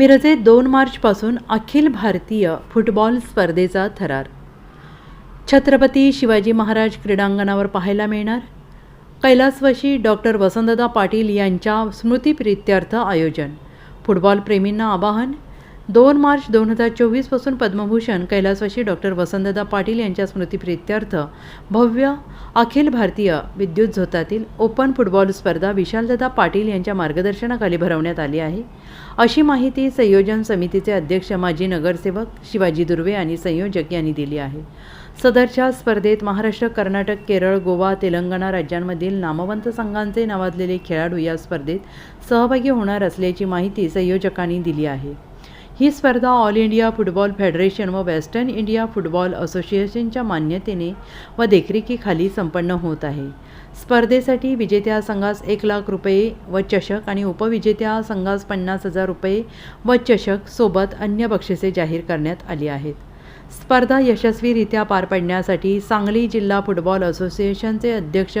मिरजेत दोन मार्चपासून अखिल भारतीय फुटबॉल स्पर्धेचा थरार. छत्रपती शिवाजी महाराज क्रीडांगणावर पाहायला मिळणार. कैलासवशी डॉक्टर वसंतदा पाटील यांच्या स्मृतिप्रित्यर्थ आयोजन. फुटबॉलप्रेमींना आवाहन दोन मार्च दोन हजार चोवीसपासून पद्मभूषण कैलासवाशी डॉक्टर वसंतदा पाटील यांच्या स्मृतिप्रित्यर्थ भव्य अखिल भारतीय विद्युत झोतातील ओपन फुटबॉल स्पर्धा विशालदादा पाटील यांच्या मार्गदर्शनाखाली भरवण्यात आली आहे. अशी माहिती संयोजन समितीचे अध्यक्ष माजी नगरसेवक शिवाजी दुर्वे आणि संयोजक यांनी दिली आहे. सदरच्या स्पर्धेत महाराष्ट्र कर्नाटक केरळ गोवा तेलंगणा राज्यांमधील नामवंत संघांचे नावाजलेले खेळाडू या स्पर्धेत सहभागी होणार असल्याची माहिती संयोजकांनी दिली आहे. ही स्पर्धा ऑल इंडिया फुटबॉल फेडरेशन व वेस्टर्न इंडिया फुटबॉल असोसिएशनच्या मान्यतेने व देखरेखीखाली संपन्न होत आहे. स्पर्धेसाठी विजेत्या संघास एक लाख रुपये व चषक आणि उपविजेत्या संघास पन्नास हजार रुपये व चषक सोबत अन्य बक्षिसे जाहीर करण्यात आली आहेत. स्पर्धा यशस्वीरित्या पार पडण्यासाठी सांगली जिल्हा फुटबॉल असोसिएशनचे अध्यक्ष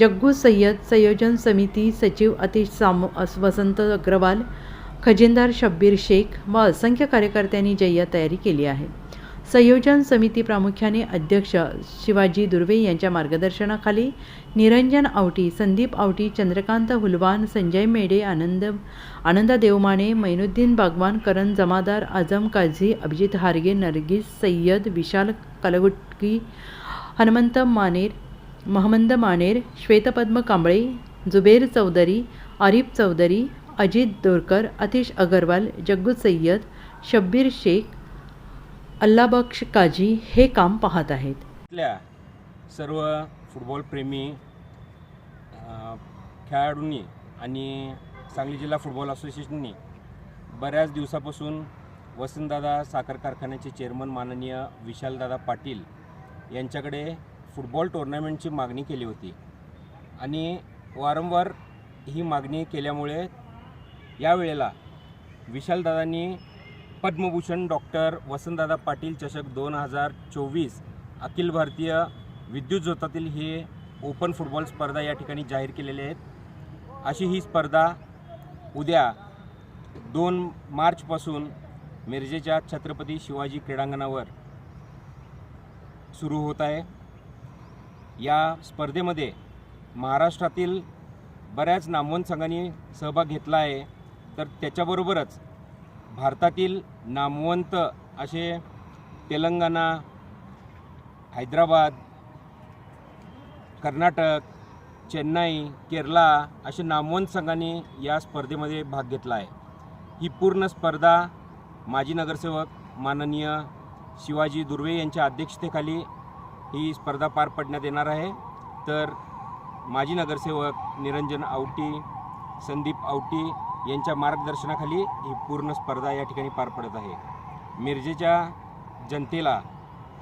जग्गू सय्यद संयोजन समिती सचिव अतिश साम वसंत अग्रवाल खजिनदार शब्बीर शेख व असंख्य कार्यकर्त्यांनी जय्या तयारी केली आहे. संयोजन समिती प्रामुख्याने अध्यक्ष शिवाजी दुर्वे यांच्या मार्गदर्शनाखाली निरंजन आवटी संदीप आवटी चंद्रकांत हुलवान संजय मेडे आनंद आनंदा देवमाने मैनुद्दीन बागवान करण जमादार आझम काझी अभिजित हारगे नरगिस सय्यद विशाल कलगुटकी हनुमंत मानेर महमंद मानेर श्वेतपद्म कांबळे जुबेर चौधरी आरिफ चौधरी अजित दोरकर अतिश अगरवाल जग्गू सय्यद शब्बीर शेख अल्लाबक्ष काजी हे काम पाहत आहेत. आपल्या सर्व फुटबॉलप्रेमी खेळाडूंनी आणि सांगली जिल्हा फुटबॉल असोसिएशननी बऱ्याच दिवसापासून वसंतदादा साखर कारखान्याचे चेअरमन माननीय विशालदादा पाटील यांच्याकडे फुटबॉल टुर्नामेंटची मागणी केली होती. आणि वारंवार ही मागणी केल्यामुळे यावेळेला विशालदादांनी पद्मभूषण डॉक्टर वसंतदादा पाटील चषक दोन हजार चोवीस अखिल भारतीय विद्युत जोतातील हे ओपन फुटबॉल स्पर्धा या ठिकाणी जाहीर केलेले आहेत. अशी ही स्पर्धा उद्या दोन मार्चपासून मिरजेच्या छत्रपती शिवाजी क्रीडांगणावर सुरू होत आहे. या स्पर्धेमध्ये महाराष्ट्रातील बऱ्याच नामवंत संघांनी सहभाग घेतला आहे. तर त्याच्याबरोबरच भारतातील नामवंत असे तेलंगणा हैदराबाद कर्नाटक चेन्नई केरला असे नामवंत संघांनी या स्पर्धेमध्ये भाग घेतला आहे. ही पूर्ण स्पर्धा माजी नगरसेवक माननीय शिवाजी दुर्वे यांच्या अध्यक्षतेखाली ही स्पर्धा पार पडण्यात येणार आहे. तर माजी नगरसेवक निरंजन आवटी संदीप आवटी यांच्या मार्गदर्शनाखाली ही पूर्ण स्पर्धा या ठिकाणी पार पडत आहे. मिरजेच्या जनतेला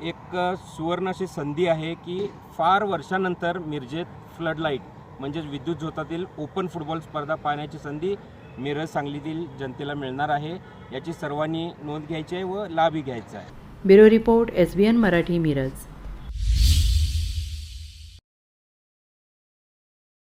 एक सुवर्ण अशी संधी आहे की फार वर्षानंतर मिरजेत फ्लडलाईट म्हणजेच विद्युत झोतातील ओपन फुटबॉल स्पर्धा पाहण्याची संधी मिरज सांगलीतील जनतेला मिळणार आहे. याची सर्वांनी नोंद घ्यायची आहे व लाभही घ्यायचा आहे. Bureau report S B N Marathi Miraj.